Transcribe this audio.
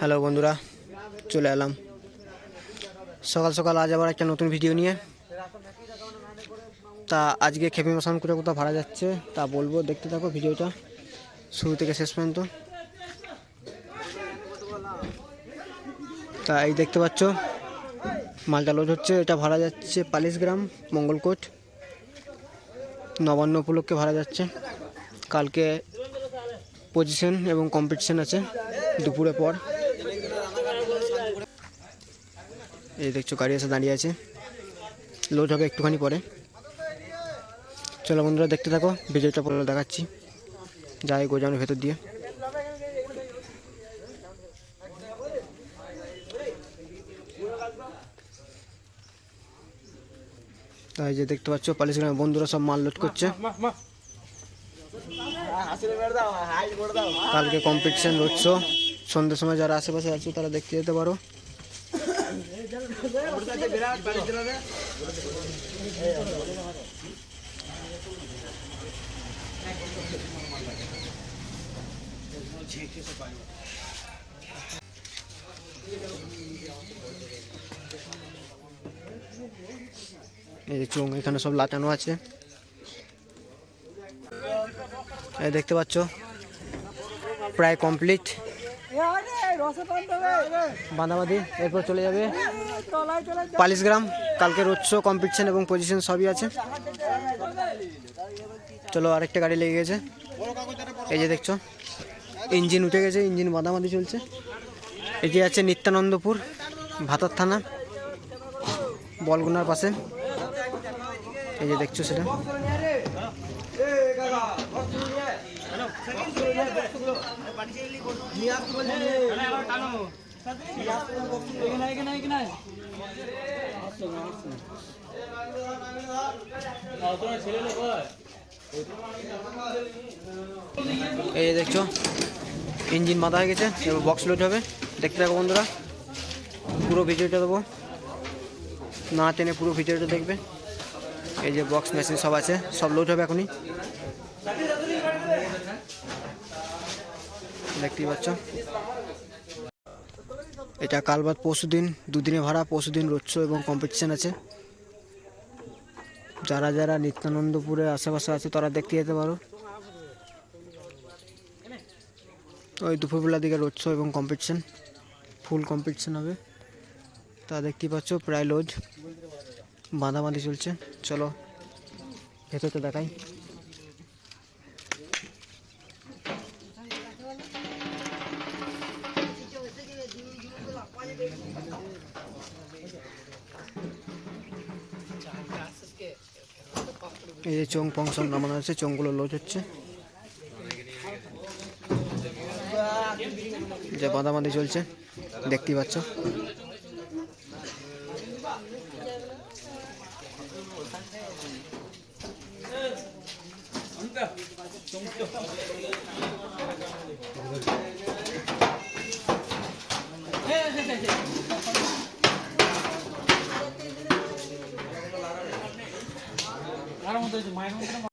Hello বন্ধুরা, চলে এলাম। সকাল সকাল আজ আবার একটা নতুন ভিডিও নিয়ে। তা আজকে খেপি মশান করে কোথাও ভাড়া যাচ্ছে, তা বলব, দেখতে থাকো ভিডিওটা শুরু থেকে শেষ পর্যন্ত। তা এই দেখতে পাচ্ছ, মালটা লোড হচ্ছে, এটা ভাড়া যাচ্ছে পালিশ গ্রাম, মঙ্গলকোট। নবান্ন উপলক্ষে ভাড়া যাচ্ছে। কালকে পজিশন এবং কম্পিটিশন আছে। দুপুরে পর। এই দেখছ, গাড়ি এসে দাঁড়িয়ে আছে। লোড হবে একটুখানি পরে। চলো বন্ধুরা, দেখতে থাকো। ভিডিওটা পরে দেখাচ্ছি। যাই গোজানোর ভেতর দিয়ে। তাই যে দেখতে পাচ্ছ, পালিশ গ্রামের বন্ধুরা সব মাল লোড করছে। কালকে কম্পিটিশন রোড শো সন্ধ্যের সময় যারা আশেপাশে আছে, তারা দেখতে যেতে পারো। এই যে চোঙ এখানে সব লাটানো আছে। দেখতে পাচ্ছ, প্রায় কমপ্লিট বাঁধাবাঁধি এরপর চলে যাবে। পালিশ গ্রাম কালকে রোড শো কম্পিটিশন এবং পজিশন সবই আছে। চলো আরেকটা গাড়ি লেগে গেছে। এই যে দেখছ ইঞ্জিন উঠে গেছে ইঞ্জিন বাঁধাবাঁধি চলছে। এই যে আছে নিত্যানন্দপুর ভাতার থানা বলগুনার পাশে। এই যে দেখছ সেটা। এই যে দেখছ, ইঞ্জিন বাঁধা হয়ে গেছে, এবার বক্স লোড হবে। দেখতে থাকো বন্ধুরা, পুরো ভিডিওটা দেবো। না টেনে পুরো ভিডিওটা দেখবে। এই যে বক্স মেশিন সব আছে, সব লোড হবে এখনই। দেখতেই পাচ্ছ। এটা কাল বাদ পরশু দিন, দুদিনে ভাড়া, পরশু দিন রোড এবং কম্পিটিশান আছে। যারা যারা নিত্যানন্দপুরে আশেপাশে আছে, তারা দেখতে যেতে পারো। ওই দুপুরবেলার দিকে শো এবং কম্পিটিশান ফুল কম্পিটিশান হবে। তা দেখতেই পাচ্ছ, প্রায় লোড বাঁধাবাঁধি চলছে। চলো, ভেতরটা দেখাই। এই যে চোং পং সব নামানো আছে, চোংগুলো লোজ হচ্ছে। যে বাঁধাবাঁধি চলছে, দেখতেই পাচ্ছ। হ্যাঁ হ্যাঁ হ্যাঁ demais, não trabalha.